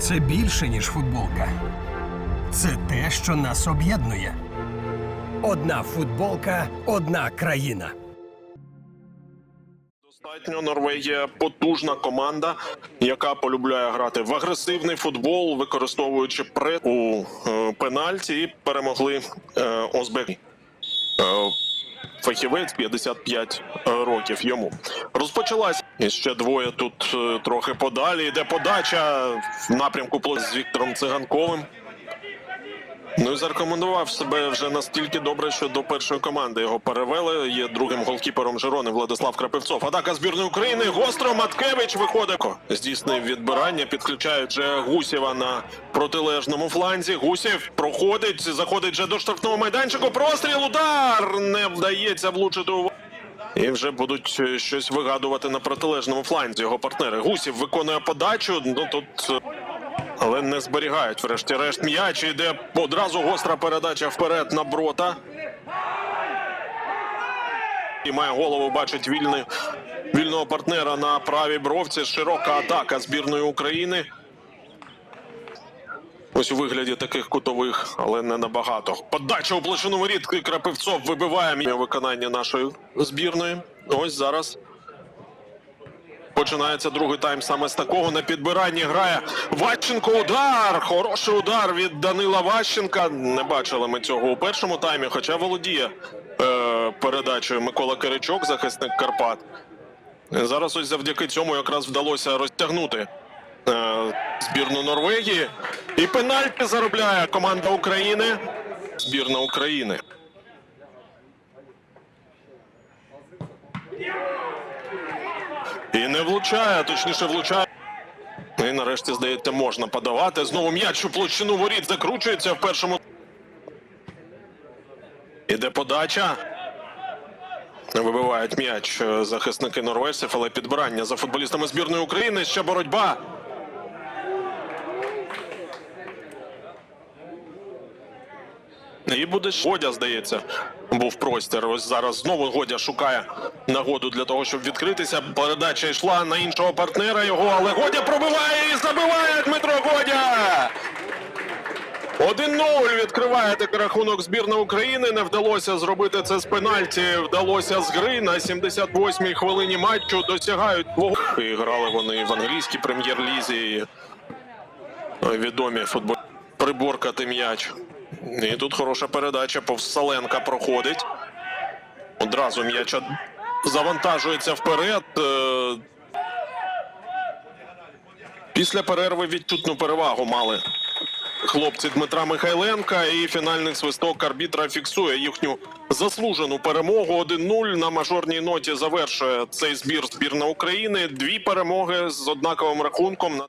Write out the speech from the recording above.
Це більше, ніж футболка. Це те, що нас об'єднує. Одна футболка, одна країна. Достатньо Норвегія потужна команда, яка полюбляє грати в агресивний футбол, використовуючи прес у е, пенальті, і перемогли е, Озбек. Е, фахівець 55 років йому. Розпочалась і ще двоє тут е, трохи подалі. Йде подача в напрямку з Віктором Циганковим. Ну і зарекомендував себе вже настільки добре, що до першої команди його перевели. Є другим голкіпером Жирони Владислав Крапивцов. Атака збірної України. Гостро Маткевич виходить. Здійснив відбирання. Підключають вже Гусєва на протилежному фланзі. Гусєв проходить, заходить вже до штрафного майданчику. Простріл, удар не вдається влучити у. І вже будуть е, щось вигадувати на протилежному фланзі його партнери. Гусів виконує подачу. Ну тут е, не зберігають. Врешті-решт м'яч іде одразу гостра передача вперед на брота. І має голову, бачить вільний, вільного партнера на правій бровці. Широка атака збірної України. Ось у вигляді таких кутових, але не набагато. Подача у площину воріт. Крапивцов вибиває виконання нашої збірної. Ось зараз Починається другий тайм саме з такого. На підбиранні грає Ващенко. Удар! Хороший удар від Данила Ващенка. Не бачили ми цього у першому таймі, хоча володіє е, передачею Микола Киричок, захисник Карпат. Зараз ось завдяки цьому якраз вдалося розтягнути е, збірну Норвегії. І пенальті заробляє команда України. Збірна України. І не влучає, точніше влучає. І нарешті, здається, можна подавати. Знову м'яч у площину воріт закручується в першому. Іде подача. Вибивають м'яч е, захисники норвежців, але підбирання за футболістами збірної України. Ще боротьба. І буде Годя, здається, був простір. Ось зараз знову Годя шукає нагоду для того, щоб відкритися. Передача йшла на іншого партнера його, але Годя пробиває і забиває Дмитро Годя. 1-0 відкриває такий рахунок збірна України. Не вдалося зробити це з пенальті. Вдалося з гри на 78-й хвилині матчу. Досягають двох. І грали вони в англійській прем'єр-лізі. Відомі футбол приборкати м'яч. І тут хороша передача. Повз Саленка проходить. Одразу м'яч завантажується вперед. Е, Після перерви відчутну перевагу мали хлопці Дмитра Михайленка. І фінальний свисток арбітра фіксує їхню заслужену перемогу. 1-0 на мажорній ноті завершує цей збір збірна України. Дві перемоги з однаковим рахунком.